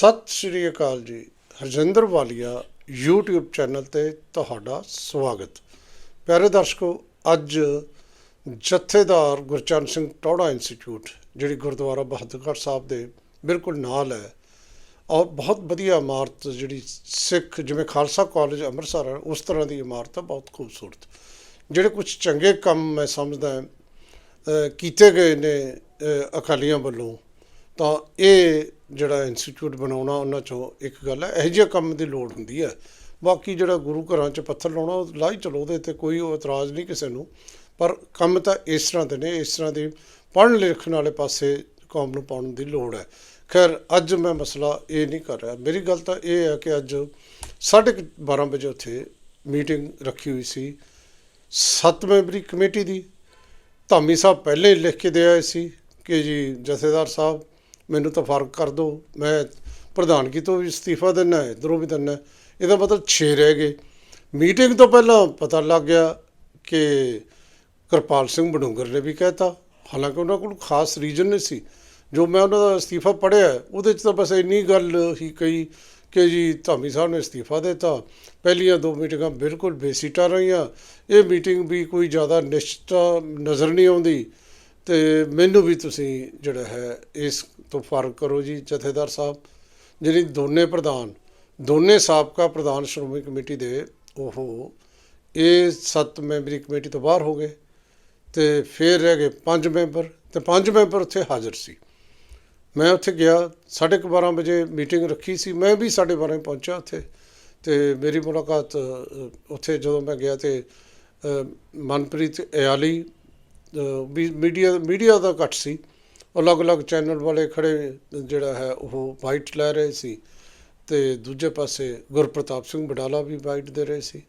ਸਤਿ ਸ਼੍ਰੀ ਅਕਾਲ ਜੀ। ਹਰਜਿੰਦਰ ਵਾਲੀਆ, YouTube channel ਤੇ ਤੁਹਾਡਾ ਸਵਾਗਤ। ਪਿਆਰੇ ਦਰਸ਼ਕੋ, ਅੱਜ ਜਥੇਦਾਰ ਗੁਰਚਰਨ ਸਿੰਘ ਟੌੜਾ ਇੰਸਟੀਚਿਊਟ, ਜਿਹੜੀ ਗੁਰਦੁਆਰਾ ਬਹਾਦਰਗੜ੍ਹ ਸਾਹਿਬ ਦੇ ਬਿਲਕੁਲ ਨਾਲ ਹੈ, ਔਰ ਬਹੁਤ ਵਧੀਆ ਇਮਾਰਤ ਜਿਹੜੀ ਸਿੱਖ, ਜਿਵੇਂ ਖਾਲਸਾ ਕਾਲਜ ਅੰਮ੍ਰਿਤਸਰ ਹੈ, ਉਸ ਤਰ੍ਹਾਂ ਦੀ ਇਮਾਰਤ ਹੈ, ਬਹੁਤ ਖੂਬਸੂਰਤ। ਜਿਹੜੇ ਕੁਝ ਚੰਗੇ ਕੰਮ ਮੈਂ ਸਮਝਦਾ ਕੀਤੇ ਗਏ ਨੇ ਅਕਾਲੀਆਂ ਵੱਲੋਂ, ਤਾਂ ਇਹ ਜਿਹੜਾ ਇੰਸਟੀਚਿਊਟ ਬਣਾਉਣਾ, ਉਹਨਾਂ ਚੋਂ ਇੱਕ ਗੱਲ ਹੈ, ਇਹੋ ਜਿਹੇ ਕੰਮ ਦੀ ਲੋੜ ਹੁੰਦੀ ਹੈ। ਬਾਕੀ ਜਿਹੜਾ ਗੁਰੂ ਘਰਾਂ 'ਚ ਪੱਥਰ ਲਾਉਣਾ, ਉਹ ਲਾਈ ਚਲੋ, ਉਹਦੇ ਤੇ ਕੋਈ ਉਹ ਇਤਰਾਜ਼ ਨਹੀਂ ਕਿਸੇ ਨੂੰ। ਪਰ ਕੰਮ ਤਾਂ ਇਸ ਤਰ੍ਹਾਂ ਦੇ ਨੇ, ਇਸ ਤਰ੍ਹਾਂ ਦੀ ਪੜ੍ਹਨ ਲਿਖਣ ਵਾਲੇ ਪਾਸੇ ਕੌਮ ਨੂੰ ਪਾਉਣ ਦੀ ਲੋੜ ਹੈ। ਖੈਰ, ਅੱਜ ਮੈਂ ਮਸਲਾ ਇਹ ਨਹੀਂ ਕਰ ਰਿਹਾ। ਮੇਰੀ ਗੱਲ ਤਾਂ ਇਹ ਹੈ ਕਿ ਅੱਜ 12:30 ਵਜੇ ਉੱਥੇ ਮੀਟਿੰਗ ਰੱਖੀ ਹੋਈ ਸੀ। ਸੱਤ ਮੈਂਬਰੀ ਕਮੇਟੀ ਦੀ। ਧਾਮੀ ਸਾਹਿਬ ਪਹਿਲੇ ਲਿਖ ਕੇ ਦੇ ਆਏ ਸੀ ਕਿ ਜੀ ਜਥੇਦਾਰ ਸਾਹਿਬ ਮੈਨੂੰ ਤਾਂ ਫ਼ਰਕ ਕਰ ਦਿਓ ਮੈਂ ਪ੍ਰਧਾਨਗੀ ਤੋਂ ਵੀ ਅਸਤੀਫਾ ਦੇਣਾ ਹੈ, ਇੱਧਰੋਂ ਵੀ ਦੇਣਾ ਇਹਦਾ ਮਤਲਬ 6 ਰਹਿ ਗਏ। ਮੀਟਿੰਗ ਤੋਂ ਪਹਿਲਾਂ ਪਤਾ ਲੱਗ ਗਿਆ ਕਿ ਕਿਰਪਾਲ ਸਿੰਘ ਬਡੂੰਗਰ ਨੇ ਵੀ ਕਹਿਤਾ। ਹਾਲਾਂਕਿ ਉਹਨਾਂ ਕੋਲ ਖਾਸ ਰੀਜਨ ਨਹੀਂ ਸੀ। ਜੋ ਮੈਂ ਉਹਨਾਂ ਦਾ ਅਸਤੀਫਾ ਪੜ੍ਹਿਆ, ਉਹਦੇ 'ਚ ਤਾਂ ਬਸ ਇੰਨੀ ਗੱਲ ਹੀ ਕਹੀ ਕਿ ਜੀ ਧਾਮੀ ਸਾਹਿਬ ਨੇ ਅਸਤੀਫਾ ਦਿੱਤਾ। ਪਹਿਲੀਆਂ ਦੋ ਮੀਟਿੰਗਾਂ ਬਿਲਕੁਲ ਬੇਸਿੱਟਾ ਰਹੀਆਂ। ਇਹ ਮੀਟਿੰਗ ਵੀ ਕੋਈ ਜ਼ਿਆਦਾ ਨਿਸ਼ਚਿਤ ਨਜ਼ਰ ਨਹੀਂ ਆਉਂਦੀ। ਤੇ ਮੈਨੂੰ ਵੀ ਤੁਸੀਂ ਜਿਹੜਾ ਹੈ, ਇਸ ਤੋਂ ਫ਼ਰਕ ਕਰੋ ਜੀ, ਜਥੇਦਾਰ ਸਾਹਿਬ। ਜਿਹੜੀ ਦੋਨੇ ਪ੍ਰਧਾਨ, ਦੋਨੇ ਸਾਬਕਾ ਪ੍ਰਧਾਨ ਸ਼੍ਰੋਮਣੀ ਕਮੇਟੀ ਦੇ, ਉਹ ਇਹ ਸੱਤ ਮੈਂਬਰੀ ਕਮੇਟੀ ਤੋਂ ਬਾਹਰ ਹੋ ਗਏ ਤੇ ਫਿਰ ਰਹਿ ਗਏ ਪੰਜ ਮੈਂਬਰ ਤੇ ਪੰਜ ਮੈਂਬਰ ਉੱਥੇ ਹਾਜ਼ਰ ਸੀ। ਮੈਂ ਉੱਥੇ ਗਿਆ 12:30 ਵਜੇ ਮੀਟਿੰਗ ਰੱਖੀ ਸੀ। ਮੈਂ ਵੀ 12:30 ਪਹੁੰਚਿਆ ਉੱਥੇ ਤੇ ਮੇਰੀ ਮੁਲਾਕਾਤ ਉੱਥੇ ਜਦੋਂ ਮੈਂ ਗਿਆ ਤੇ ਮਨਪ੍ਰੀਤ ਇਆਲੀ ਵੀ ਮੀਡੀਆ ਮੀਡੀਆ ਦਾ ਘੱਟ ਸੀ। ਅਲੱਗ-ਅਲੱਗ ਚੈਨਲ ਵਾਲੇ ਖੜੇ ਜਿਹੜਾ ਹੈ, ਉਹ ਵਾਈਟ ਲੈ ਰਹੇ ਸੀ ਤੇ ਦੂਜੇ ਪਾਸੇ ਗੁਰਪ੍ਰਤਾਪ ਸਿੰਘ ਬਡਾਲਾ ਵੀ ਵਾਈਟ ਦੇ ਰਹੇ ਸੀ।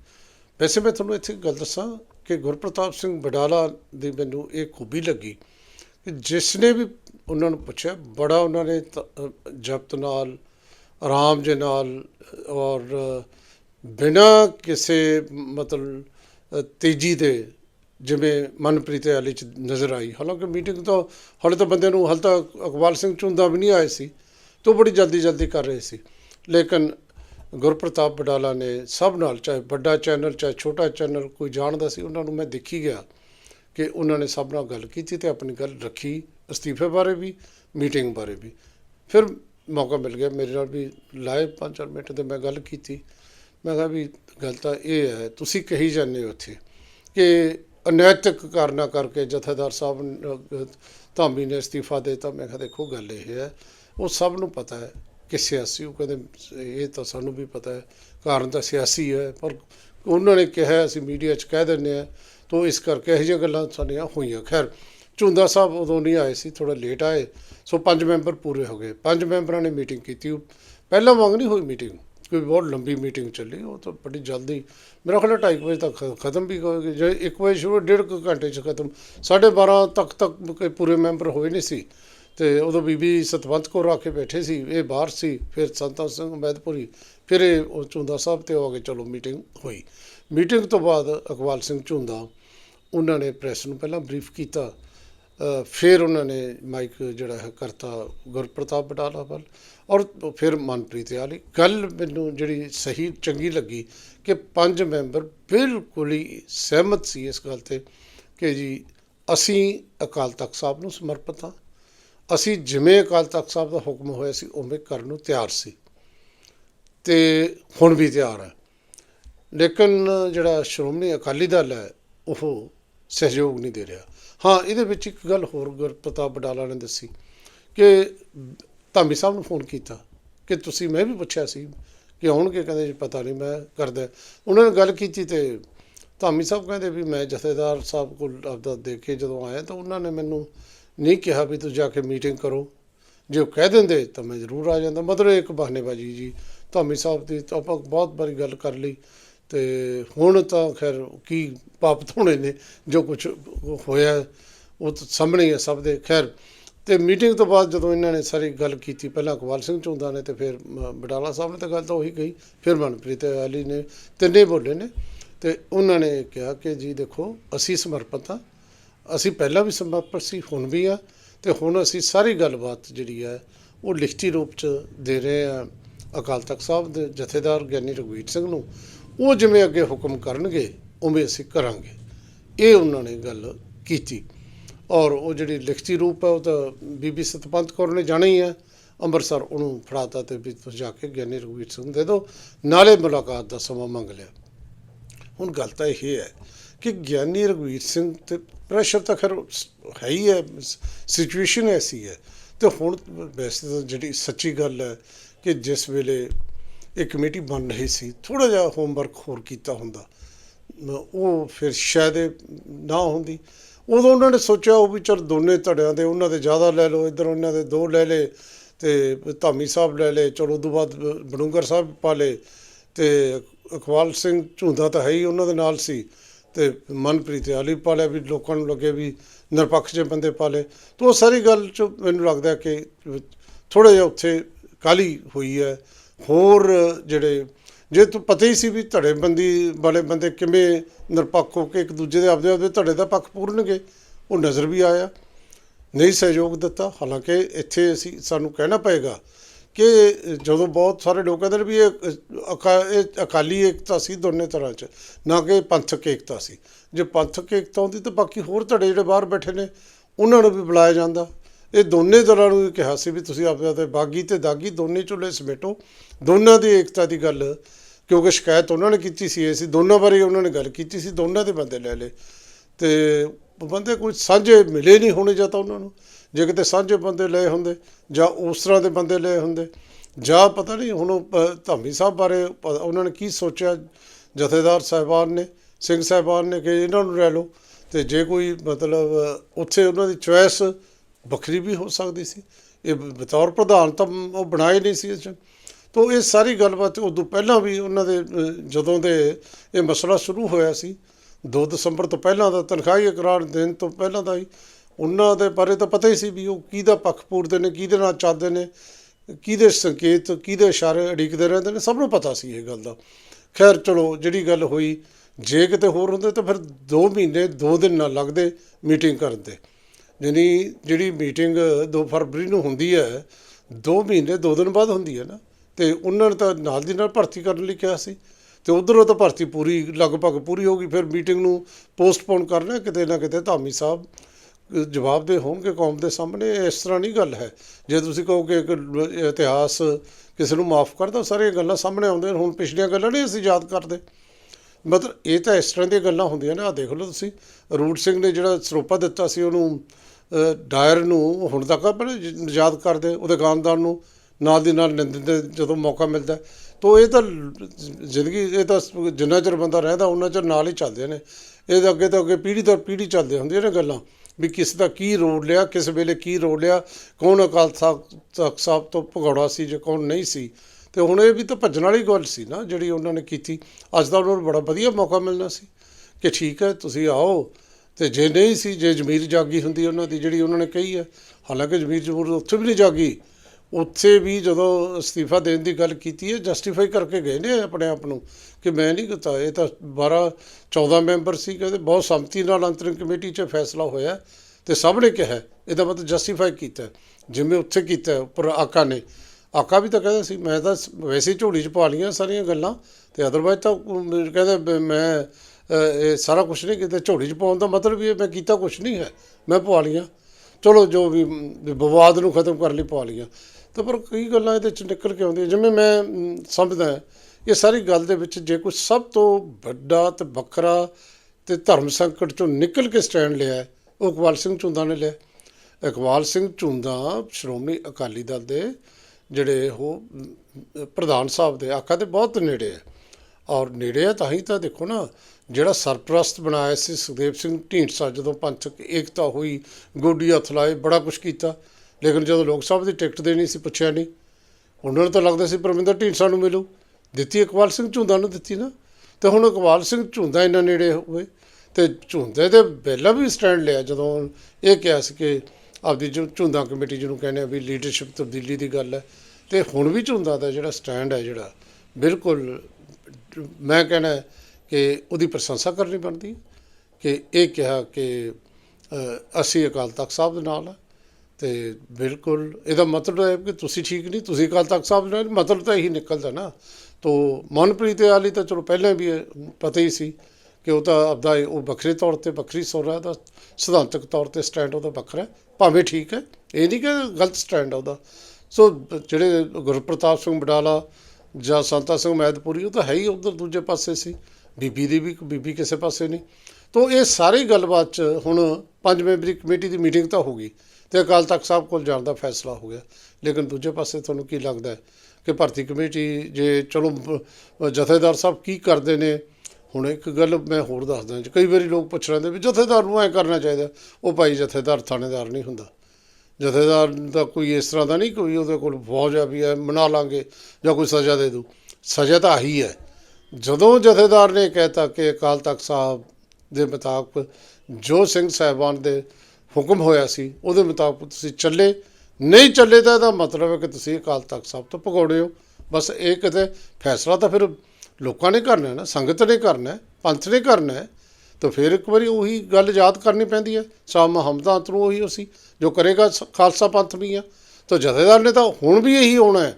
ਵੈਸੇ ਮੈਂ ਤੁਹਾਨੂੰ ਇੱਥੇ ਗੱਲ ਦੱਸਾਂ ਕਿ ਗੁਰਪ੍ਰਤਾਪ ਸਿੰਘ ਬਡਾਲਾ ਦੀ ਮੈਨੂੰ ਇਹ ਖੂਬੀ ਲੱਗੀ ਕਿ ਜਿਸ ਨੇ ਵੀ ਉਹਨਾਂ ਨੂੰ ਪੁੱਛਿਆ, ਬੜਾ ਉਹਨਾਂ ਨੇ ਤ- ਨਾਲ, ਆਰਾਮ ਦੇ ਨਾਲ ਔਰ ਬਿਨਾਂ ਕਿਸੇ ਮਤਲਬ ਤੇਜ਼ੀ ਦੇ ਜਿਵੇਂ ਮਨਪ੍ਰੀਤ ਵਾਲੀ ਚ ਨਜ਼ਰ ਆਈ। ਹਾਲਾਂਕਿ ਮੀਟਿੰਗ ਤੋਂ ਹਾਲੇ ਤਾਂ ਬੰਦੇ ਨੂੰ ਹਾਲੇ ਤਾਂ ਅਕਬਾਲ ਸਿੰਘ ਚੁੰਦਾ ਵੀ ਨਹੀਂ ਆਏ ਸੀ। ਤੋਂ ਬੜੀ ਜਲਦੀ ਜਲਦੀ ਕਰ ਰਹੇ ਸੀ। ਲੇਕਿਨ ਗੁਰਪ੍ਰਤਾਪ ਬਡਾਲਾ ਨੇ ਸਭ ਨਾਲ, ਚਾਹੇ ਵੱਡਾ ਚੈਨਲ, ਚਾਹੇ ਛੋਟਾ ਚੈਨਲ ਕੋਈ ਜਾਣਦਾ ਸੀ, ਉਹਨਾਂ ਨੂੰ ਮੈਂ ਦੇਖੀ ਗਿਆ ਕਿ ਉਹਨਾਂ ਨੇ ਸਭ ਨਾਲ ਗੱਲ ਕੀਤੀ ਤੇ ਆਪਣੀ ਗੱਲ ਰੱਖੀ ਅਸਤੀਫੇ ਬਾਰੇ ਵੀ ਮੀਟਿੰਗ ਬਾਰੇ ਵੀ। ਫਿਰ ਮੌਕਾ ਮਿਲ ਗਿਆ ਮੇਰੇ ਨਾਲ ਵੀ ਲਾਏ ਪੰਜ ਚਾਰ ਮਿੰਟ ਤੇ ਮੈਂ ਗੱਲ ਕੀਤੀ। ਮੈਂ ਕਿਹਾ ਵੀ ਗੱਲ ਤਾਂ ਇਹ ਹੈ, ਤੁਸੀਂ ਕਹੀ ਜਾਂਦੇ ਹੋ ਉੱਥੇ ਕਿ ਅਨੈਤਿਕ ਕਾਰਨਾਂ ਕਰਕੇ ਜਥੇਦਾਰ ਸਾਹਿਬ ਧਾਮੀ ਨੇ ਅਸਤੀਫਾ ਦੇ ਦਿੱਤਾ। ਮੈਂ ਕਿਹਾ, ਦੇਖੋ, ਗੱਲ ਇਹ ਹੈ, ਉਹ ਸਭ ਨੂੰ ਪਤਾ ਹੈ ਕਿ ਸਿਆਸੀ, ਉਹ ਕਹਿੰਦੇ, ਇਹ ਤਾਂ ਸਾਨੂੰ ਵੀ ਪਤਾ ਹੈ, ਕਾਰਨ ਤਾਂ ਸਿਆਸੀ ਹੈ, ਪਰ ਉਹਨਾਂ ਨੇ ਕਿਹਾ, ਅਸੀਂ ਮੀਡੀਆ 'ਚ ਕਹਿ ਦਿੰਦੇ ਆ ਤੋ ਇਸ ਕਰਕੇ ਇਹੋ ਜਿਹੀਆਂ ਗੱਲਾਂ ਸਾਡੀਆਂ ਹੋਈਆਂ। ਖੈਰ, ਝੁੰਦਾ ਸਾਹਿਬ ਉਦੋਂ ਨਹੀਂ ਆਏ ਸੀ ਥੋੜਾ ਲੇਟ ਆਏ, ਸੋ ਪੰਜ ਮੈਂਬਰ ਪੂਰੇ ਹੋ ਗਏ। ਪੰਜ ਮੈਂਬਰਾਂ ਨੇ ਮੀਟਿੰਗ ਕੀਤੀ। ਉਹ ਪਹਿਲਾਂ ਵਾਂਗ ਨਹੀਂ ਹੋਈ ਮੀਟਿੰਗ ਕੋਈ ਬਹੁਤ ਲੰਬੀ ਮੀਟਿੰਗ ਚੱਲੀ, ਉਹ ਤਾਂ ਬੜੀ ਜਲਦੀ, ਮੇਰਾ ਖਿਆਲ ਹੈ ਢਾਈ ਕੁ ਵਜੇ ਤੱਕ ਖ- ਖਤਮ ਵੀ ਹੋ ਜੇ 1 ਵਜੇ ਸ਼ੁਰੂ, ਡੇਢ ਕੁ ਘੰਟੇ 'ਚ ਖਤਮ 12:30 ਤੱਕ ਤੱਕ ਪੂਰੇ ਮੈਂਬਰ ਹੋਏ ਨਹੀਂ ਸੀ, ਤੇ ਉਦੋਂ ਬੀਬੀ ਸਤਵੰਤ ਕੌਰ ਆ ਕੇ ਬੈਠੇ ਸੀ, ਇਹ ਬਾਹਰ ਸੀ, ਫਿਰ ਸੰਤਾ ਸਿੰਘ ਮੈਦਪੁਰੀ ਫਿਰ ਇਹ ਉਹ ਝੁੰਦਾ ਸਾਹਿਬ ਤੇ ਹੋ ਕੇ ਚਲੋ ਮੀਟਿੰਗ ਹੋਈ। ਮੀਟਿੰਗ ਤੋਂ ਬਾਅਦ ਅਕਵਾਲ ਸਿੰਘ ਝੁੰਦਾ ਉਹਨਾਂ ਨੇ ਪ੍ਰੈਸ ਨੂੰ ਪਹਿਲਾਂ ਬਰੀਫ ਕੀਤਾ ਫਿਰ ਉਹਨਾਂ ਨੇ ਮਾਈਕ ਜਿਹੜਾ ਹੈ ਕਰਤਾ ਗੁਰਪ੍ਰਤਾਪ ਬਟਾਲਾ ਵੱਲ ਔਰ ਫਿਰ ਮਨਪ੍ਰੀਤ ਵਾਲੀ ਗੱਲ ਮੈਨੂੰ ਜਿਹੜੀ ਸਹੀ, ਚੰਗੀ ਲੱਗੀ ਕਿ ਪੰਜ ਮੈਂਬਰ ਬਿਲਕੁਲ ਹੀ ਸਹਿਮਤ ਸੀ ਇਸ ਗੱਲ ਤੇ ਕਿ ਜੀ ਅਸੀਂ ਅਕਾਲ ਤਖਤ ਸਾਹਿਬ ਨੂੰ ਸਮਰਪਿਤ ਹਾਂ। ਅਸੀਂ ਜਿਵੇਂ ਅਕਾਲ ਤਖਤ ਸਾਹਿਬ ਦਾ ਹੁਕਮ ਹੋਇਆ ਸੀ, ਉਵੇਂ ਕਰਨ ਨੂੰ ਤਿਆਰ ਸੀ। ਤੇ ਹੁਣ ਵੀ ਤਿਆਰ ਹੈ। ਲੇਕਿਨ ਜਿਹੜਾ ਸ਼੍ਰੋਮਣੀ ਅਕਾਲੀ ਦਲ ਹੈ, ਉਹ ਸਹਿਯੋਗ ਨਹੀਂ ਦੇ ਰਿਹਾ। ਹਾਂ, ਇਹਦੇ ਵਿੱਚ ਇੱਕ ਗੱਲ ਹੋਰ ਗੁਰਪ੍ਰਤਾਪ ਬਡਾਲਾ ਨੇ ਦੱਸੀ ਕਿ ਧਾਮੀ ਸਾਹਿਬ ਨੂੰ ਫੋਨ ਕੀਤਾ ਕਿ ਤੁਸੀਂ, ਮੈਂ ਵੀ ਪੁੱਛਿਆ ਸੀ ਕਿ ਆਉਣਗੇ, ਕਹਿੰਦੇ ਜੀ ਪਤਾ ਨਹੀਂ, ਮੈਂ ਕਰਦਾ। ਉਹਨਾਂ ਨੇ ਗੱਲ ਕੀਤੀ ਤੇ ਧਾਮੀ ਸਾਹਿਬ ਕਹਿੰਦੇ ਵੀ ਮੈਂ ਜਥੇਦਾਰ ਸਾਹਿਬ ਕੋਲ ਆਪਦਾ ਦੇਖ ਕੇ ਜਦੋਂ ਆਇਆ ਤਾਂ ਉਹਨਾਂ ਨੇ ਮੈਨੂੰ ਨਹੀਂ ਕਿਹਾ ਵੀ ਤੁਸੀਂ ਜਾ ਕੇ ਮੀਟਿੰਗ ਕਰੋ। ਜੇ ਉਹ ਕਹਿ ਦਿੰਦੇ ਤਾਂ ਮੈਂ ਜ਼ਰੂਰ ਆ ਜਾਂਦਾ। ਮਤਲਬ ਇੱਕ ਬਹਾਨੇਬਾਜ਼ੀ ਜੀ। ਧਾਮੀ ਸਾਹਿਬ ਦੀ ਆਪਾਂ ਬਹੁਤ ਵਾਰੀ ਗੱਲ ਕਰ ਲਈ ਤੇ ਹੁਣ ਤਾਂ ਖੈਰ ਕੀ ਪਾਪ ਧੋਣੇ ਨੇ, ਜੋ ਕੁਝ ਹੋਇਆ ਉਹ ਤਾਂ ਸਾਹਮਣੇ ਹੈ ਸਭ ਦੇ। ਖੈਰ ਤੇ ਮੀਟਿੰਗ ਤੋਂ ਬਾਅਦ ਜਦੋਂ ਇਹਨਾਂ ਨੇ ਸਾਰੀ ਗੱਲ ਕੀਤੀ, ਪਹਿਲਾਂ ਅਕਵਾਲ ਸਿੰਘ ਚੌਂਦਾ ਨੇ ਤੇ ਫਿਰ ਬਟਾਲਾ ਸਾਹਿਬ ਨੇ ਤਾਂ ਗੱਲ ਤਾਂ ਉਹੀ ਕਹੀ, ਫਿਰ ਮਨਪ੍ਰੀਤ ਅਲੀ ਨੇ, ਤਿੰਨੇ ਬੋਲੇ ਨੇ। ਤੇ ਉਹਨਾਂ ਨੇ ਕਿਹਾ ਕਿ ਜੀ ਦੇਖੋ, ਅਸੀਂ ਸਮਰਪਿਤ ਹਾਂ, ਅਸੀਂ ਪਹਿਲਾਂ ਵੀ ਸਮਰਪਿਤ ਸੀ, ਹੁਣ ਵੀ ਆ ਤੇ ਹੁਣ ਅਸੀਂ ਸਾਰੀ ਗੱਲਬਾਤ ਜਿਹੜੀ ਹੈ, ਉਹ ਲਿਖਤੀ ਰੂਪ ਚ ਦੇ ਰਹੇ ਆ ਅਕਾਲ ਤਖਤ ਸਾਹਿਬ ਦੇ ਜਥੇਦਾਰ ਗਿਆਨੀ ਰਘਵੀਰ ਸਿੰਘ ਨੂੰ। ਉਹ ਜਿਵੇਂ ਅੱਗੇ ਹੁਕਮ ਕਰਨਗੇ, ਉਵੇਂ ਅਸੀਂ ਕਰਾਂਗੇ। ਇਹ ਉਹਨਾਂ ਨੇ ਗੱਲ ਕੀਤੀ। ਔਰ ਉਹ ਜਿਹੜੀ ਲਿਖਤੀ ਰੂਪ ਹੈ, ਉਹ ਤਾਂ ਬੀਬੀ ਸਤਪੰਤ ਕੌਰ ਨੇ ਜਾਣਾ ਹੀ। ਹੈ ਅੰਮ੍ਰਿਤਸਰ ਉਹਨੂੰ ਫੜਾਤਾ ਤੇ ਵੀ ਤੁਸੀਂ ਜਾ ਕੇ ਗਿਆਨੀ ਰਘਵੀਰ ਸਿੰਘ ਨੂੰ ਦੇ ਦਿਓ। ਨਾਲੇ ਮੁਲਾਕਾਤ ਦਾ ਸਮਾਂ ਮੰਗ ਲਿਆ। ਹੁਣ ਗੱਲ ਤਾਂ ਇਹ ਹੈ ਕਿ ਗਿਆਨੀ ਰਘਵੀਰ ਸਿੰਘ ਤੇ ਪ੍ਰੈਸ਼ਰ ਤਾਂ ਖੈਰ ਹੈ ਹੀ ਹੈ ਸਿਚੁਏਸ਼ਨ ਐਸੀ ਹੈ। ਤੇ ਹੁਣ ਵੈਸੇ ਤਾਂ ਜਿਹੜੀ ਸੱਚੀ ਗੱਲ ਹੈ ਕਿ ਜਿਸ ਵੇਲੇ ਇਹ ਕਮੇਟੀ ਬਣ ਰਹੀ ਸੀ ਥੋੜਾ ਜਿਹਾ ਹੋਮਵਰਕ ਹੋਰ ਕੀਤਾ ਹੁੰਦਾ, ਉਹ ਫਿਰ ਸ਼ਾਇਦ ਨਾ ਹੁੰਦੀ। ਉਦੋਂ ਉਹਨਾਂ ਨੇ ਸੋਚਿਆ ਉਹ ਵੀ ਚਲ ਦੋਨੇ ਧੜਿਆਂ ਦੇ, ਉਹਨਾਂ ਦੇ ਜ਼ਿਆਦਾ ਲੈ ਲਓ, ਇਧਰ ਉਹਨਾਂ ਦੇ ਦੋ ਲੈ ਲੇ ਤੇ ਧਾਮੀ ਸਾਹਿਬ ਲੈ ਲੇ ਚਲੋ ਉਦੋਂ ਬਾਅਦ ਬਡੂੰਗਰ ਸਾਹਿਬ ਪਾ ਲੇ ਤੇ ਇਕਬਾਲ ਸਿੰਘ ਝੁੰਦਾ ਤਾਂ ਹੈ ਹੀ ਉਹਨਾਂ ਦੇ ਨਾਲ ਸੀ ਤੇ ਮਨਪ੍ਰੀਤ ਆਲੀ ਪਾ ਲਿਆ ਵੀ ਲੋਕਾਂ ਨੂੰ ਲੱਗੇ ਵੀ ਨਿਰਪੱਖ ਜਿਹੇ ਬੰਦੇ ਪਾ ਲਏ। ਤਾਂ ਉਹ ਸਾਰੀ ਗੱਲ ਚ ਮੈਨੂੰ ਲੱਗਦਾ ਕਿ ਥੋੜਾ ਜਿਹਾ ਉੱਥੇ ਕਾਲੀ ਹੋਈ ਹੈ। ਹੋਰ ਜਿਹੜੇ ਜੇ ਤੂੰ ਪਤਾ ਹੀ ਸੀ ਵੀ ਧੜੇਬੰਦੀ ਵਾਲੇ ਬੰਦੇ ਕਿਵੇਂ ਨਿਰਪੱਖ ਹੋ ਕੇ ਇੱਕ ਦੂਜੇ ਦੇ ਆਪਦੇ ਆਪਦੇ ਧੜੇ ਦਾ ਪੱਖ ਪੂਰਨਗੇ, ਉਹ ਨਜ਼ਰ ਵੀ ਆਇਆ। ਨਹੀਂ ਸਹਿਯੋਗ ਦਿੱਤਾ। ਹਾਲਾਂਕਿ ਇੱਥੇ ਅਸੀਂ, ਸਾਨੂੰ ਕਹਿਣਾ ਪਏਗਾ ਕਿ ਜਦੋਂ ਬਹੁਤ ਸਾਰੇ ਲੋਕ ਕਹਿੰਦੇ ਨੇ ਵੀ ਇਹ, ਅਕਾ- ਇਹ ਅਕਾਲੀ ਏਕਤਾ ਸੀ ਦੋਨੇ ਤਰ੍ਹਾਂ 'ਚ, ਨਾ ਕਿ ਪੰਥਕ ਏਕਤਾ ਸੀ। ਜੇ ਪੰਥਕ ਏਕਤਾ ਹੁੰਦੀ ਤਾਂ ਬਾਕੀ ਹੋਰ ਧੜੇ ਜਿਹੜੇ ਬਾਹਰ ਬੈਠੇ ਨੇ, ਉਹਨਾਂ ਨੂੰ ਵੀ ਬੁਲਾਇਆ ਜਾਂਦਾ। ਇਹ ਦੋਨੇ ਦਲਾਂ ਨੂੰ ਵੀ ਕਿਹਾ ਸੀ ਵੀ ਤੁਸੀਂ ਆਪਦੇ ਆਪਦੇ ਬਾਗੀ ਤੇ ਦਾਗੀ ਦੋਨੇ ਚੁੱਲ੍ਹੇ ਸਮੇਟੋ। ਦੋਨਾਂ ਦੀ ਏਕਤਾ ਦੀ ਗੱਲ ਕਿਉਂਕਿ ਸ਼ਿਕਾਇਤ ਉਹਨਾਂ ਨੇ ਕੀਤੀ ਸੀ ਇਹ ਸੀ ਦੋਨਾਂ ਬਾਰੇ ਉਹਨਾਂ ਨੇ ਗੱਲ ਕੀਤੀ ਸੀ ਦੋਨਾਂ ਦੇ ਬੰਦੇ ਲੈ ਲਏ। ਤੇ ਬੰਦੇ ਕੋਈ ਸਾਂਝੇ ਮਿਲੇ ਨਹੀਂ ਹੋਣੇ ਜਾਂ ਤਾਂ ਉਹਨਾਂ ਨੂੰ। ਜੇ ਕਿਤੇ ਸਾਂਝੇ ਬੰਦੇ ਲਏ ਹੁੰਦੇ ਜਾਂ ਉਸ ਤਰ੍ਹਾਂ ਦੇ ਬੰਦੇ ਲਏ ਹੁੰਦੇ ਜਾਂ ਪਤਾ ਨਹੀਂ ਹੁਣ ਉਹ, ਧਾਮੀ ਸਾਹਿਬ ਬਾਰੇ ਪ- ਉਹਨਾਂ ਨੇ ਕੀ ਸੋਚਿਆ? ਜਥੇਦਾਰ ਸਾਹਿਬਾਨ ਨੇ ਸਿੰਘ ਸਾਹਿਬਾਨ ਨੇ ਕਿ ਇਹਨਾਂ ਨੂੰ ਲੈ ਲਓ। ਤੇ ਜੇ ਕੋਈ ਮਤਲਬ ਉੱਥੇ ਉਹਨਾਂ ਦੀ ਚੁਆਇਸ ਵੱਖਰੀ ਵੀ ਹੋ ਸਕਦੀ ਸੀ। ਇਹ ਬਤੌਰ ਪ੍ਰਧਾਨ ਤਾਂ ਉਹ ਬਣਾਏ ਨਹੀਂ ਸੀ ਇਸ 'ਚ। ਤੋ ਇਹ ਸਾਰੀ ਗੱਲਬਾਤ ਉਦੋਂ ਪਹਿਲਾਂ ਵੀ ਉਹਨਾਂ ਦੇ ਜਦੋਂ ਦੇ ਇਹ ਮਸਲਾ ਸ਼ੁਰੂ ਹੋਇਆ ਸੀ 2 ਦਸੰਬਰ ਤੋਂ ਪਹਿਲਾਂ ਦਾ ਤਨਖਾਹੀ ਇਕਰਾਰ ਦੇਣ ਤੋਂ ਪਹਿਲਾਂ ਦਾ ਹੀ, ਉਹਨਾਂ ਦੇ ਬਾਰੇ ਤਾਂ ਪਤਾ ਹੀ ਸੀ ਵੀ ਉਹ ਕਿਹਦਾ ਪੱਖ ਪੂਰਦੇ ਨੇ, ਕਿਹਦੇ ਨਾਲ ਚੱਲਦੇ ਨੇ, ਕਿਹਦੇ ਸੰਕੇਤ, ਕਿਹਦੇ ਇਸ਼ਾਰੇ ਅੜਿਕਦੇ ਰਹਿੰਦੇ ਨੇ, ਸਭ ਨੂੰ ਪਤਾ ਸੀ ਇਹ ਗੱਲ ਦਾ। ਖੈਰ, ਚਲੋ, ਜਿਹੜੀ ਗੱਲ ਹੋਈ, ਜੇ ਕਿਤੇ ਹੋਰ ਹੁੰਦੇ ਤਾਂ ਫਿਰ 2 ਮਹੀਨੇ 2 ਦਿਨ ਨਾ ਲੱਗਦੇ ਮੀਟਿੰਗ ਕਰਨ ਤੇ। ਯਾਨੀ ਜਿਹੜੀ ਮੀਟਿੰਗ 2 ਫਰਵਰੀ ਨੂੰ ਹੁੰਦੀ ਹੈ 2 ਮਹੀਨੇ 2 ਦਿਨ ਬਾਅਦ ਹੁੰਦੀ ਹੈ ਨਾ। ਤੇ ਉਹਨਾਂ ਨੇ ਤਾਂ ਨਾਲ ਦੀ ਨਾਲ ਭਰਤੀ ਕਰਨ ਲਈ ਕਿਹਾ ਸੀ ਤੇ ਉਧਰੋਂ ਤਾਂ ਭਰਤੀ ਪੂਰੀ ਲਗਭਗ ਪੂਰੀ ਹੋ ਗਈ ਫਿਰ ਮੀਟਿੰਗ ਨੂੰ ਪੋਸਟਪੋਨ ਕਰਨਾ ਕਿਤੇ ਨਾ ਕਿਤੇ ਧਾਮੀ ਸਾਹਿਬ ਅ, ਜਵਾਬਦੇ ਹੋਣਗੇ ਕੌਮ ਦੇ ਸਾਹਮਣੇ ਇਸ ਤਰ੍ਹਾਂ ਨਹੀਂ ਗੱਲ ਹੈ। ਜੇ ਤੁਸੀਂ ਕਹੋ ਕਿ ਇੱਕ ਇਤਿਹਾਸ ਕਿਸੇ ਨੂੰ ਮਾਫ ਕਰਦਾ ਸਾਰੀਆਂ ਗੱਲਾਂ ਸਾਹਮਣੇ ਆਉਂਦੀਆਂ ਹੁਣ ਪਿਛਲੀਆਂ ਗੱਲਾਂ ਨਹੀਂ ਅਸੀਂ ਯਾਦ ਕਰਦੇ। ਮਤਲਬ ਇਹ ਤਾਂ ਇਸ ਤਰ੍ਹਾਂ ਦੀਆਂ ਗੱਲਾਂ ਹੁੰਦੀਆਂ ਨੇ ਆ ਦੇਖ ਲਓ ਤੁਸੀਂ ਰੂਟ ਸਿੰਘ ਨੇ ਜਿਹੜਾ ਸਰੋਪਾ ਦਿੱਤਾ ਸੀ ਉਹਨੂੰ ਡਾਇਰ ਨੂੰ ਹੁਣ ਤੱਕ ਆਪਣੇ ਯਾਦ ਕਰਦੇ ਉਹਦੇ ਖਾਨਦਾਨ ਨੂੰ ਨਾਲ ਦੀ ਨਾਲ ਨਿੰਦਦੇ ਜਦੋਂ ਮੌਕਾ ਮਿਲਦਾ ਤੋ ਇਹ ਤਾਂ ਜ਼ਿੰਦਗੀ, ਇਹ ਤਾਂ ਜਿੰਨਾ ਚਿਰ ਬੰਦਾ ਰਹਿੰਦਾ, ਉਹਨਾਂ ਚਿਰ ਨਾਲ ਹੀ ਚੱਲਦੇ ਨੇ। ਇਹ ਤਾਂ ਅੱਗੇ ਤੋਂ ਅੱਗੇ ਪੀੜ੍ਹੀ ਦਰ ਪੀੜ੍ਹੀ ਚੱਲਦੇ ਹੁੰਦੀਆਂ ਨੇ ਗੱਲਾਂ, ਵੀ ਕਿਸ ਦਾ ਕੀ ਰੋਲ ਲਿਆ ਕਿਸ ਵੇਲੇ ਕੀ ਰੋਲ ਲਿਆ ਕੌਣ ਅਕਾਲ ਤਖਤ ਤਖਤ ਸਾਹਿਬ ਤੋਂ ਭਗੌੜਾ ਸੀ ਜੇ ਕੌਣ ਨਹੀਂ ਸੀ। ਤੇ ਹੁਣ ਇਹ ਵੀ ਤਾਂ ਭੱਜਣ ਵਾਲੀ ਗੱਲ ਸੀ ਨਾ, ਜਿਹੜੀ ਉਹਨਾਂ ਨੇ ਕੀਤੀ। ਅੱਜ ਤਾਂ ਉਹਨਾਂ ਨੂੰ ਬੜਾ ਵਧੀਆ ਮੌਕਾ ਮਿਲਣਾ ਸੀ ਕਿ ਠੀਕ ਹੈ, ਤੁਸੀਂ ਆਓ। ਤੇ ਜੇ ਨਹੀਂ ਸੀ, ਜੇ ਜ਼ਮੀਰ ਜਾਗੀ ਹੁੰਦੀ ਉਹਨਾਂ ਦੀ, ਜਿਹੜੀ ਉਹਨਾਂ ਨੇ ਕਹੀ ਹੈ, ਹਾਲਾਂਕਿ ਜ਼ਮੀਰ ਜ਼ਮੂਰ ਉੱਥੇ ਵੀ ਨਹੀਂ ਜਾਗੀ। ਉੱਥੇ ਵੀ ਜਦੋਂ ਅਸਤੀਫਾ ਦੇਣ ਦੀ ਗੱਲ ਕੀਤੀ ਹੈ ਜਸਟੀਫਾਈ ਕਰਕੇ ਗਏ ਨੇ ਆਪਣੇ ਆਪ ਨੂੰ ਕਿ ਮੈਂ ਨਹੀਂ ਕੀਤਾ। ਇਹ ਤਾਂ 12 14 ਮੈਂਬਰ ਸੀ ਕਹਿੰਦੇ ਬਹੁਤ ਸੰਮਤੀ ਨਾਲ ਅੰਤਰਿਮ ਕਮੇਟੀ 'ਚ ਫੈਸਲਾ ਹੋਇਆ ਤੇ ਸਭ ਨੇ ਕਿਹਾ। ਇਹਦਾ ਮਤਲਬ ਜਸਟੀਫਾਈ ਕੀਤਾ। ਜਿਵੇਂ ਉੱਥੇ ਕੀਤਾ, ਉੱਪਰ ਆਕਾ ਨੇ। ਆਕਾ ਵੀ ਤਾਂ ਕਹਿੰਦਾ ਸੀ, ਮੈਂ ਤਾਂ ਵੈਸੇ ਝੋਲੀ 'ਚ ਪਾ ਲਈਆਂ ਸਾਰੀਆਂ ਗੱਲਾਂ ਤੇ ਅਦਰਵਾਇਜ਼ ਤਾਂ ਉਹ ਕਹਿੰਦਾ ਮੈਂ ਇਹ ਸਾਰਾ ਕੁਝ ਨਹੀਂ ਕੀਤਾ। ਝੋਲੀ 'ਚ ਪਾਉਣ ਦਾ ਮਤਲਬ ਇਹ ਮੈਂ ਕੀਤਾ ਕੁਝ ਨਹੀਂ ਹੈ। ਮੈਂ ਪਵਾ ਲਈਆਂ। ਚਲੋ ਜੋ ਵੀ ਵਿਵਾਦ ਨੂੰ ਖਤਮ ਕਰਨ ਲਈ ਪਵਾ ਲਈਆਂ। ਤਾਂ ਪਰ ਕਈ ਗੱਲਾਂ ਇਹਦੇ 'ਚ ਨਿਕਲ ਕੇ ਆਉਂਦੀਆਂ। ਜਿਵੇਂ ਮੈਂ ਸਮਝਦਾ ਇਹ ਸਾਰੀ ਗੱਲ ਦੇ ਵਿੱਚ ਜੇ ਕੋਈ ਸਭ ਤੋਂ ਵੱਡਾ ਤੇ ਵੱਖਰਾ ਤੇ ਧਰਮ ਸੰਕਟ ਚੋਂ ਨਿਕਲ ਕੇ ਸਟੈਂਡ ਲਿਆ ਉਹ ਇਕਬਾਲ ਸਿੰਘ ਝੁੰਦਾ ਨੇ ਲਿਆ। ਇਕਬਾਲ ਸਿੰਘ ਝੁੰਦਾ ਸ਼੍ਰੋਮਣੀ ਅਕਾਲੀ ਦਲ ਦੇ ਜਿਹੜੇ ਉਹ ਪ੍ਰਧਾਨ ਸਾਹਿਬ ਦੇ ਆਖਾ ਦੇ ਬਹੁਤ ਨੇੜੇ ਹੈ। ਔਰ ਨੇੜੇ ਆ ਤਾਂ ਹੀ ਤਾਂ ਦੇਖੋ ਨਾ, ਜਿਹੜਾ ਸਰਪ੍ਰਸਤ ਬਣਾਇਆ ਸੀ ਸੁਖਦੇਵ ਸਿੰਘ ਢੀਂਡਸਾ, ਜਦੋਂ ਪੰਥਕ ਏਕਤਾ ਹੋਈ, ਗੋਡੀ ਹੱਥ ਲਾਏ, ਬੜਾ ਕੁਝ ਕੀਤਾ। ਲੇਕਿਨ ਜਦੋਂ ਲੋਕ ਸਭਾ ਦੀ ਟਿਕਟ ਦੇਣੀ ਸੀ, ਪੁੱਛਿਆ ਨਹੀਂ। ਉਹਨਾਂ ਨੂੰ ਤਾਂ ਲੱਗਦਾ ਸੀ ਪਰਮਿੰਦਰ ਢੀਂਡਸਾ ਨੂੰ ਮਿਲੂ। ਦਿੱਤੀ ਇਕਬਾਲ ਸਿੰਘ ਝੁੰਦਾ ਨੂੰ ਦਿੱਤੀ ਨਾ। ਤੇ ਹੁਣ ਇਕਬਾਲ ਸਿੰਘ ਝੁੰਦਾ ਇਹਨਾਂ ਨੇੜੇ ਹੋਏ ਤੇ ਝੁੰਦੇ ਦੇ ਪਹਿਲਾਂ ਵੀ ਸਟੈਂਡ ਲਿਆ ਜਦੋਂ ਇਹ ਕਿਹਾ ਸੀ ਕਿ ਆਪਦੀ ਜੋ ਝੁੰਦਾ ਕਮੇਟੀ ਜਿਹਨੂੰ ਕਹਿੰਦੇ ਆ ਵੀ ਲੀਡਰਸ਼ਿਪ ਤਬਦੀਲੀ ਦੀ ਗੱਲ ਹੈ। ਤੇ ਹੁਣ ਵੀ ਝੁੰਦਾ ਦਾ ਜਿਹੜਾ ਸਟੈਂਡ ਹੈ ਜਿਹੜਾ, ਬਿਲਕੁਲ ਮੈਂ ਕਹਿਣਾ ਕਿ ਉਹਦੀ ਪ੍ਰਸ਼ੰਸਾ ਕਰਨੀ ਬਣਦੀ ਕਿ ਇਹ ਕਿਹਾ ਕਿ ਅਸੀਂ ਅਕਾਲ ਤਖਤ ਸਾਹਿਬ ਦੇ ਨਾਲ ਆ ਤੇ ਬਿਲਕੁਲ, ਇਹਦਾ ਮਤਲਬ ਹੈ ਕਿ ਤੁਸੀਂ ਠੀਕ ਨਹੀਂ, ਤੁਸੀਂ ਅਕਾਲ ਤਖਤ ਸਾਹਿਬ ਨਾਲ, ਮਤਲਬ ਤਾਂ ਇਹੀ ਨਿਕਲਦਾ ਨਾ। ਤੋ ਮਨਪ੍ਰੀਤ ਵਾਲੀ ਤਾਂ ਚਲੋ ਪਹਿਲਾਂ ਵੀ ਪਤਾ ਹੀ ਸੀ ਕਿ ਉਹ ਤਾਂ ਆਪਦਾ ਉਹ ਵੱਖਰੇ ਤੌਰ ਤੇ ਵੱਖਰੀ ਸੁਰ ਹੈ ਦਾ ਸਿਧਾਂਤਕ ਤੌਰ ਤੇ ਸਟੈਂਡ ਉਹਦਾ ਵੱਖਰਾ ਭਾਵੇਂ ਠੀਕ ਹੈ। ਇਹ ਨਹੀਂ ਕਿ ਗਲਤ ਸਟੈਂਡ ਉਹਦਾ। ਸੋ ਜਿਹੜੇ ਗੁਰਪ੍ਰਤਾਪ ਸਿੰਘ ਬਡਾਲਾ ਜਾਂ ਸੰਤਾ ਸਿੰਘ ਮੈਦਪੁਰੀ ਉਹ ਤਾਂ ਹੈ ਹੀ ਉਧਰ ਦੂਜੇ ਪਾਸੇ ਸੀ। ਬੀਬੀ ਦੀ ਵੀ, ਬੀਬੀ ਕਿਸੇ ਪਾਸੇ ਨਹੀਂ। ਤੋ ਇਹ ਸਾਰੀ ਗੱਲਬਾਤ ਚ ਹੁਣ ਪੰਜ ਮੈਂਬਰੀ ਕਮੇਟੀ ਦੀ ਮੀਟਿੰਗ ਤਾਂ ਹੋ ਗਈ। ਤੇ ਅਕਾਲ ਤਖਤ ਸਾਹਿਬ ਕੋਲ ਜਾਣ ਦਾ ਫੈਸਲਾ ਹੋ ਗਿਆ। ਲੇਕਿਨ ਦੂਜੇ ਪਾਸੇ ਤੁਹਾਨੂੰ ਕੀ ਲੱਗਦਾ ਕਿ ਭਰਤੀ ਕਮੇਟੀ ਜੇ ਚਲੋ ਜਥੇਦਾਰ ਸਾਹਿਬ ਕੀ ਕਰਦੇ ਨੇ? ਹੁਣ ਇੱਕ ਗੱਲ ਮੈਂ ਹੋਰ ਦੱਸਦਾ ਜੀ, ਕਈ ਵਾਰੀ ਲੋਕ ਪੁੱਛ ਰਹੇ ਨੇ ਵੀ ਜਥੇਦਾਰ ਨੂੰ ਐ ਕਰਨਾ ਚਾਹੀਦਾ, ਉਹ ਭਾਈ ਜਥੇਦਾਰ ਥਾਣੇਦਾਰ ਨਹੀਂ ਹੁੰਦਾ। ਜਥੇਦਾਰ ਦਾ ਕੋਈ ਇਸ ਤਰ੍ਹਾਂ ਦਾ ਨਹੀਂ ਕੋਈ ਉਹਦੇ ਕੋਲ ਫੌਜ ਆ ਵੀ ਹੈ ਮਨਾ ਲਾਂਗੇ ਜਾਂ ਕੋਈ ਸਜ਼ਾ ਦੇ ਦੂ। ਸਜ਼ਾ ਤਾਂ ਆਹੀ ਹੈ ਜਦੋਂ ਜਥੇਦਾਰ ਨੇ ਕਹਿਤਾ ਕਿ ਅਕਾਲ ਤਖਤ ਸਾਹਿਬ ਦੇ ਮੁਤਾਬਕ ਜੋ ਸਿੰਘ ਸਾਹਿਬਾਨ ਦੇ ਹੁਕਮ ਹੋਇਆ ਸੀ, ਉਹਦੇ ਮੁਤਾਬਕ ਤੁਸੀਂ ਚੱਲੇ। ਨਹੀਂ ਚੱਲੇ ਤਾਂ ਇਹਦਾ ਮਤਲਬ ਹੈ ਕਿ ਤੁਸੀਂ ਅਕਾਲ ਤਖਤ ਸਾਹਿਬ ਤੋਂ ਭਗੌੜੇ ਹੋ। ਬਸ ਇਹ ਕਿਤੇ ਫੈਸਲਾ ਤਾਂ ਫਿਰ ਲੋਕਾਂ ਨੇ ਕਰਨਾ ਨਾ, ਸੰਗਤ ਨੇ ਕਰਨਾ ਪੰਥ ਨੇ ਕਰਨਾ ਤਾਂ ਫਿਰ ਇੱਕ ਵਾਰੀ ਉਹੀ ਗੱਲ ਯਾਦ ਕਰਨੀ ਪੈਂਦੀ ਹੈ। ਸ਼ਾਹ ਮੁਹੰਮਦਾਂ ਅੰਤਰੂ ਉਹੀ ਉਸੀ ਜੋ ਕਰੇਗਾ ਸ- ਖਾਲਸਾ ਪੰਥ ਵੀ ਆ। ਤਾਂ ਜਥੇਦਾਰ ਨੇ ਤਾਂ ਹੁਣ ਵੀ ਇਹੀ ਹੋਣਾ ਹੈ।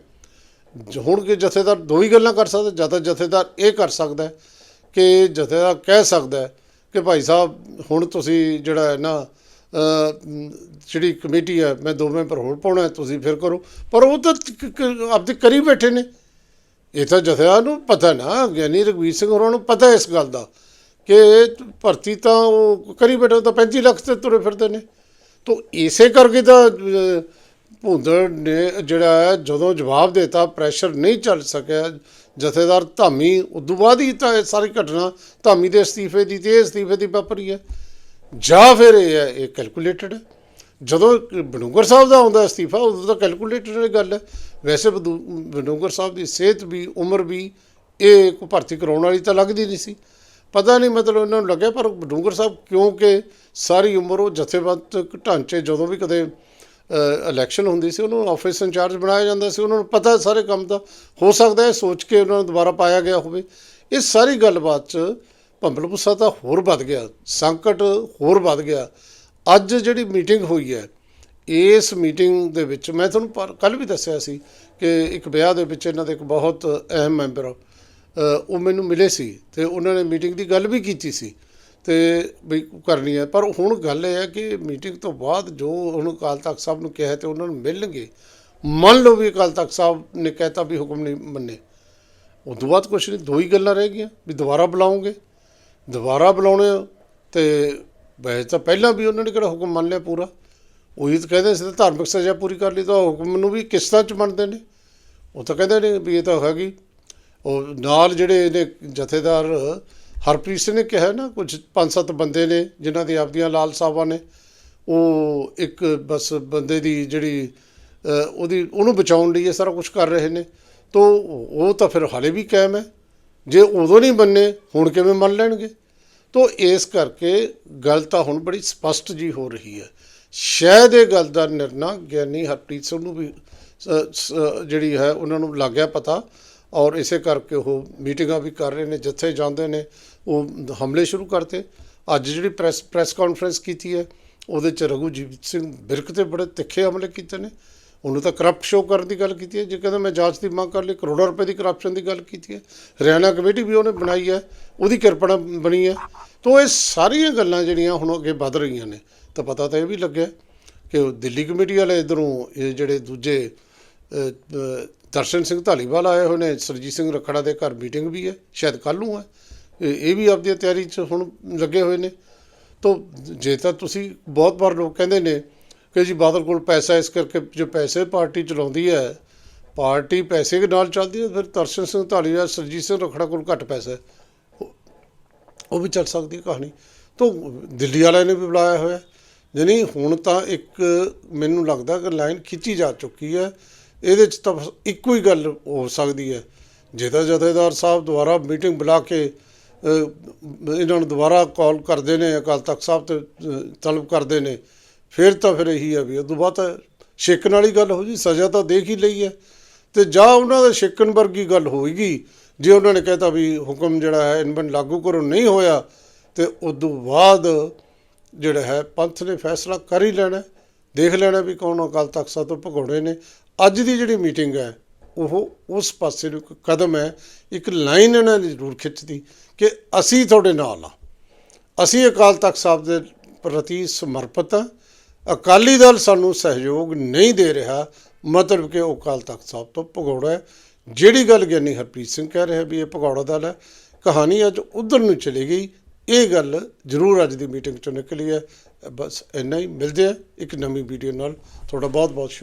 ਜ- ਹੁਣ ਕਿ ਜਥੇਦਾਰ ਦੋ ਹੀ ਗੱਲਾਂ ਕਰ ਸਕਦਾ, ਜਾਂ ਤਾਂ ਜਥੇਦਾਰ ਇਹ ਕਰ ਸਕਦਾ ਕਿ ਜਥੇਦਾਰ ਕਹਿ ਸਕਦਾ ਕਿ ਭਾਈ ਸਾਹਿਬ, ਹੁਣ ਤੁਸੀਂ ਜਿਹੜਾ ਹੈ ਨਾ ਜਿਹੜੀ ਕਮੇਟੀ ਹੈ ਮੈਂ ਦੋ ਮੈਂਬਰ ਹੋਰ ਪਾਉਣਾ ਤੁਸੀਂ ਫਿਰ ਕਰੋ। ਪਰ ਉਹ ਤਾਂ ਆਪਦੇ ਕਰੀ ਬੈਠੇ ਨੇ। ਇਹ ਤਾਂ ਜਥੇਦਾਰ ਨੂੰ ਪਤਾ ਨਾ ਗਿਆਨੀ ਰਘਵੀਰ ਸਿੰਘ ਹੋਰਾਂ ਨੂੰ ਪਤਾ ਇਸ ਗੱਲ ਦਾ ਕਿ ਭਰਤੀ ਤਾਂ ਉਹ ਕਰੀ ਬੈਠੇ ਉਹ ਤਾਂ 35 ਲੱਖ ਤੇ ਤੁਰੇ ਫਿਰਦੇ ਨੇ। ਤੋ ਇਸੇ ਕਰਕੇ ਤਾਂ ਅਹ, ਭੁੰਦੜ ਨੇ ਜਿਹੜਾ ਜਦੋਂ ਜਵਾਬ ਦਿੱਤਾ ਪ੍ਰੈਸ਼ਰ ਨਹੀਂ ਚੱਲ ਸਕਿਆ। ਜਥੇਦਾਰ ਧਾਮੀ ਉਦੋਂ ਬਾਅਦ ਹੀ ਤਾਂ ਇਹ ਸਾਰੀ ਘਟਨਾ ਧਾਮੀ ਦੇ ਅਸਤੀਫੇ ਦੀ ਤੇ ਇਹ ਅਸਤੀਫੇ ਦੀ ਵਾਪਰੀ ਹੈ। ਜਾਂ ਫਿਰ ਇਹ ਹੈ, ਇਹ ਕੈਲਕੂਲੇਟਡ ਹੈ ਜਦੋਂ ਬਡੂੰਗਰ ਸਾਹਿਬ ਦਾ ਆਉਂਦਾ ਅਸਤੀਫਾ, ਉਦੋਂ ਤਾਂ ਕੈਲਕੂਲੇਟਡ ਗੱਲ ਹੈ। ਵੈਸੇ ਬਦੂ- ਬਨੂਗਰ ਸਾਹਿਬ ਦੀ ਸਿਹਤ ਵੀ, ਉਮਰ ਵੀ, ਇਹ ਕੋਈ ਭਰਤੀ ਕਰਾਉਣ ਵਾਲੀ ਤਾਂ ਲੱਗਦੀ ਨਹੀਂ ਸੀ। ਪਤਾ ਨਹੀਂ ਮਤਲਬ ਉਹਨਾਂ ਨੂੰ ਲੱਗਿਆ, ਪਰ ਬਨੂਗਰ ਸਾਹਿਬ ਕਿਉਂਕਿ ਸਾਰੀ ਉਮਰ ਉਹ ਜਥੇਬੰਦ ਢਾਂਚੇ ਜਦੋਂ ਵੀ ਕਦੇ ਇਲੈਕਸ਼ਨ ਹੁੰਦੀ ਸੀ, ਉਹਨੂੰ ਆਫਿਸ ਇੰਚਾਰਜ ਬਣਾਇਆ ਜਾਂਦਾ ਸੀ। ਉਹਨਾਂ ਨੂੰ ਪਤਾ ਸਾਰੇ ਕੰਮ ਦਾ, ਹੋ ਸਕਦਾ ਹੈ ਸੋਚ ਕੇ ਉਹਨਾਂ ਨੂੰ ਦੁਬਾਰਾ ਪਾਇਆ ਗਿਆ ਹੋਵੇ। ਇਹ ਸਾਰੀ ਗੱਲਬਾਤ 'ਚ ਭੰਬਲ ਭੁੱਸਾ ਤਾਂ ਹੋਰ ਵੱਧ ਗਿਆ, ਸੰਕਟ ਹੋਰ ਵੱਧ ਗਿਆ। ਅੱਜ ਜਿਹੜੀ ਮੀਟਿੰਗ ਹੋਈ ਹੈ, ਇਸ ਮੀਟਿੰਗ ਦੇ ਵਿੱਚ ਮੈਂ ਤੁਹਾਨੂੰ ਕੱਲ ਵੀ ਦੱਸਿਆ ਸੀ ਕਿ ਇੱਕ ਵਿਆਹ ਦੇ ਵਿੱਚ ਇਹਨਾਂ ਦੇ ਇੱਕ ਬਹੁਤ ਅਹਿਮ ਮੈਂਬਰ ਉਹ ਮੈਨੂੰ ਮਿਲੇ ਸੀ ਤੇ ਉਹਨਾਂ ਨੇ ਮੀਟਿੰਗ ਦੀ ਗੱਲ ਵੀ ਕੀਤੀ ਸੀ ਤੇ ਵੀ ਕਰਨੀ ਹੈ। ਪਰ ਹੁਣ ਗੱਲ ਇਹ ਹੈ ਕਿ ਮੀਟਿੰਗ ਤੋਂ ਬਾਅਦ ਜੋ ਹੁਣ ਅਕਾਲ ਤਖਤ ਸਾਹਿਬ ਨੂੰ ਕਿਹਾ ਤੇ ਉਹਨਾਂ ਨੂੰ ਮਿਲਣਗੇ, ਮੰਨ ਲਓ ਵੀ ਅਕਾਲ ਤਖਤ ਸਾਹਿਬ ਨੇ ਕਹਿਤਾ ਵੀ ਹੁਕਮ ਨਹੀਂ ਮੰਨੇ। ਉਹ ਤੋਂ ਬਾਅਦ ਕੁਛ ਨਹੀਂ, ਦੋ ਹੀ ਗੱਲਾਂ ਰਹਿ ਗਈਆਂ ਵੀ ਦੁਬਾਰਾ ਬੁਲਾਉਂਗੇ ਦੁਬਾਰਾ ਬੁਲਾਉਣੇ ਆ, ਤੇ ਵੈਸੇ ਤਾਂ ਪਹਿਲਾਂ ਵੀ ਉਹਨਾਂ ਨੇ ਕਿਹੜਾ ਹੁਕਮ ਮੰਨ ਲਿਆ ਪੂਰਾ? ਉਹੀ ਤਾਂ ਕਹਿੰਦੇ ਸੀ ਤਾਂ ਧਾਰਮਿਕ ਸਜ਼ਾ ਪੂਰੀ ਕਰ ਲਈ ਤਾਂ ਹੁਕਮ ਨੂੰ ਵੀ ਕਿਸ਼ਤਾਂ ਚ ਮੰਨਦੇ ਨੇ। ਉਹ ਤਾਂ ਕਹਿੰਦੇ ਨੇ ਵੀ ਇਹ ਤਾਂ ਹੈਗੀ। ਉਹ ਨਾਲ ਜਿਹੜੇ ਇਹਨੇ ਜਥੇਦਾਰ ਹਰਪ੍ਰੀਤ ਸਿੰਘ ਨੇ ਕਿਹਾ ਨਾ, ਕੁਝ ਪੰਜ ਸੱਤ ਬੰਦੇ ਨੇ ਜਿਨ੍ਹਾਂ ਦੀ ਆਪਦੀਆਂ ਲਾਲ ਸਾਹਿਬਾਂ ਨੇ। ਉਹ ਇੱਕ ਬਸ ਬੰਦੇ ਦੀ ਜਿਹੜੀ ਉਹਦੀ ਉਹਨੂੰ ਬਚਾਉਣ ਲਈ ਇਹ ਸਾਰਾ ਕੁਝ ਕਰ ਰਹੇ ਨੇ। ਤੋ ਉਹ ਤਾਂ ਫਿਰ ਹਾਲੇ ਵੀ ਕਾਇਮ ਹੈ। ਜੇ ਉਦੋਂ ਨਹੀਂ ਮੰਨੇ ਹੁਣ ਕਿਵੇਂ ਮੰਨ ਲੈਣਗੇ? ਤੋ ਇਸ ਕਰਕੇ ਗੱਲ ਤਾਂ ਹੁਣ ਬੜੀ ਸਪਸ਼ਟ ਜੀ ਹੋ ਰਹੀ ਹੈ। ਸ਼ਾਇਦ ਇਹ ਗੱਲ ਦਾ ਨਿਰਣਾ ਗਿਆਨੀ ਹਰਪ੍ਰੀਤ ਸਿੰਘ ਨੂੰ ਵੀ ਜਿਹੜੀ ਹੈ, ਉਹਨਾਂ ਨੂੰ ਲੱਗਿਆ ਪਤਾ ਔਰ ਇਸੇ ਕਰਕੇ ਉਹ ਮੀਟਿੰਗਾਂ ਵੀ ਕਰ ਰਹੇ ਨੇ, ਜਿੱਥੇ ਜਾਂਦੇ ਨੇ, ਉਹ ਹਮਲੇ ਸ਼ੁਰੂ ਕਰਤੇ। ਅੱਜ ਜਿਹੜੀ ਪ੍ਰੈਸ ਪ੍ਰੈਸ ਕਾਨਫਰੰਸ ਕੀਤੀ ਹੈ, ਉਹਦੇ ਚ ਰਘੂਜੀਤ ਸਿੰਘ ਬਿਰਕ ਤੇ ਬੜੇ ਤਿੱਖੇ ਹਮਲੇ ਕੀਤੇ ਨੇ। ਉਹਨੂੰ ਤਾਂ ਕਰਪਟ ਸ਼ੋਅ ਕਰਨ ਦੀ ਗੱਲ ਕੀਤੀ ਹੈ। ਜੇ ਕਹਿੰਦਾ ਮੈਂ ਜਾਂਚ ਦੀ ਮੰਗ ਕਰ ਲਈ, ਕਰੋੜਾਂ ਰੁਪਏ ਦੀ ਕਰਪਸ਼ਨ ਦੀ ਗੱਲ ਕੀਤੀ ਹੈ। ਹਰਿਆਣਾ ਕਮੇਟੀ ਵੀ ਉਹਨੇ ਬਣਾਈ ਹੈ। ਉਹਦੀ ਕਿਰਪਣਾ ਬਣੀ ਹੈ। ਤੋਂ ਇਹ ਸਾਰੀਆਂ ਗੱਲਾਂ ਜਿਹੜੀਆਂ ਹੁਣ ਅੱਗੇ ਵੱਧ ਰਹੀਆਂ ਨੇ, ਤਾਂ ਪਤਾ ਤਾਂ ਇਹ ਵੀ ਲੱਗਿਆ ਕਿ ਉਹ ਦਿੱਲੀ ਕਮੇਟੀ ਵਾਲੇ ਇਧਰੋਂ ਇਹ ਜਿਹੜੇ ਦੂਜੇ ਦਰਸ਼ਨ ਸਿੰਘ ਧਾਲੀਵਾਲ ਆਏ ਹੋਏ ਨੇ, ਸਰਜੀਤ ਸਿੰਘ ਰਖੜਾ ਦੇ ਘਰ ਮੀਟਿੰਗ ਵੀ ਹੈ, ਸ਼ਾਇਦ ਕੱਲ੍ਹ ਨੂੰ ਹੈ। ਇਹ ਇਹ ਵੀ ਆਪਦੀ ਤਿਆਰੀ 'ਚ ਹੁਣ ਲੱਗੇ ਹੋਏ ਨੇ। ਤੋ ਜੇ ਤਾਂ ਤੁਸੀਂ ਬਹੁਤ ਵਾਰ ਲੋਕ ਕਹਿੰਦੇ ਨੇ ਕਿ ਜੀ ਬਾਦਲ ਕੋਲ ਪੈਸਾ ਇਸ ਕਰਕੇ ਜੋ ਪੈਸੇ ਪਾਰਟੀ ਚਲਾਉਂਦੀ ਹੈ, ਪਾਰਟੀ ਪੈਸੇ ਦੇ ਨਾਲ ਚੱਲਦੀ ਹੈ, ਫਿਰ ਤਰਸ਼ਨ ਸਿੰਘ ਧਾਲੀਵਾਲ, ਸਰਜੀਤ ਸਿੰਘ ਰਖੜਾ ਕੋਲ ਘੱਟ ਪੈਸਾ ਉਹ- ਉਹ ਵੀ ਚੱਲ ਸਕਦੀ ਕਹਾਣੀ। ਤੋ ਦਿੱਲੀ ਵਾਲਿਆਂ ਨੇ ਵੀ ਬੁਲਾਇਆ ਹੋਇਆ ਯਾਨੀ ਹੁਣ ਤਾਂ ਇੱਕ ਮੈਨੂੰ ਲੱਗਦਾ ਕਿ ਲਾਈਨ ਖਿੱਚੀ ਜਾ ਚੁੱਕੀ ਹੈ। ਇਹਦੇ 'ਚ ਤਾਂ ਬਸ ਇੱਕੋ ਹੀ ਗੱਲ ਹੋ ਸਕਦੀ ਹੈ। ਜੇ ਤਾਂ ਜਥੇਦਾਰ ਸਾਹਿਬ ਦੁਬਾਰਾ ਮੀਟਿੰਗ ਬੁਲਾ ਕੇ ਇਹਨਾਂ ਨੂੰ ਦੁਬਾਰਾ ਕਾਲ ਕਰਦੇ ਨੇ, ਅਕਾਲ ਤਖਤ ਸਾਹਿਬ ਤੇ ਤਲਬ ਕਰਦੇ ਨੇ। ਫਿਰ ਤਾਂ ਫਿਰ ਇਹੀ ਆ ਵੀ ਉਦੋਂ ਬਾਅਦ ਤਾਂ ਛੇਕਣ ਵਾਲੀ ਗੱਲ ਹੋ ਜੀ, ਸਜ਼ਾ ਤਾਂ ਦੇਖ ਹੀ ਲਈ ਹੈ। ਤੇ ਜਾਂ ਉਹਨਾਂ ਦੇ ਛੇਕਣ ਵਰਗੀ ਗੱਲ ਹੋਏਗੀ, ਜੇ ਉਹਨਾਂ ਨੇ ਕਹਿਤਾ ਵੀ ਹੁਕਮ ਜਿਹੜਾ ਹੈ ਇਨਬਨ ਲਾਗੂ ਕਰੋ, ਨਹੀਂ ਹੋਇਆ, ਤੇ ਉਦੋਂ ਬਾਅਦ ਜਿਹੜਾ ਹੈ, ਪੰਥ ਨੇ ਫੈਸਲਾ ਕਰ ਹੀ ਲੈਣਾ ਦੇਖ ਲੈਣਾ ਵੀ ਕੌਣ ਅਕਾਲ ਤਖਤ ਸਾਹਿਬ ਤੋਂ ਭਗੌੜੇ ਨੇ। ਅੱਜ ਦੀ ਜਿਹੜੀ ਮੀਟਿੰਗ ਹੈ, ਉਹ ਉਸ ਪਾਸੇ ਨੂੰ ਇੱਕ ਕਦਮ ਹੈ, ਇੱਕ ਲਾਈਨ ਇਹਨਾਂ ਨੇ ਜ਼ਰੂਰ ਖਿੱਚਦੀ ਕਿ ਅਸੀਂ ਤੁਹਾਡੇ ਨਾਲ ਆ ਅਸੀਂ ਅਕਾਲ ਤਖਤ ਸਾਹਿਬ ਦੇ ਪ੍ਰਤੀ ਸਮਰਪਿਤ ਹਾਂ ਅਕਾਲੀ ਦਲ ਸਾਨੂੰ ਸਹਿਯੋਗ ਨਹੀਂ ਦੇ ਰਿਹਾ, ਮਤਲਬ ਕਿ ਉਹ ਅਕਾਲ ਤਖਤ ਸਾਹਿਬ ਤੋਂ ਭਗੌੜਾ ਹੈ। ਜਿਹੜੀ ਗੱਲ ਗਿਆਨੀ ਹਰਪ੍ਰੀਤ ਸਿੰਘ ਕਹਿ ਰਿਹਾ ਵੀ ਇਹ ਭਗੌੜਾ ਦਲ ਹੈ, ਕਹਾਣੀ ਅੱਜ ਉਧਰ ਨੂੰ ਚਲੀ ਗਈ। ਇਹ ਗੱਲ ਜ਼ਰੂਰ ਅੱਜ ਦੀ ਮੀਟਿੰਗ ਚੋਂ ਨਿਕਲੀ ਹੈ। ਬਸ ਇੰਨਾ ਹੀ, ਮਿਲਦੇ ਆ ਇੱਕ ਨਵੀਂ ਵੀਡੀਓ ਨਾਲ। ਤੁਹਾਡਾ ਬਹੁਤ ਬਹੁਤ ਸ਼ੁਕਰੀਆ।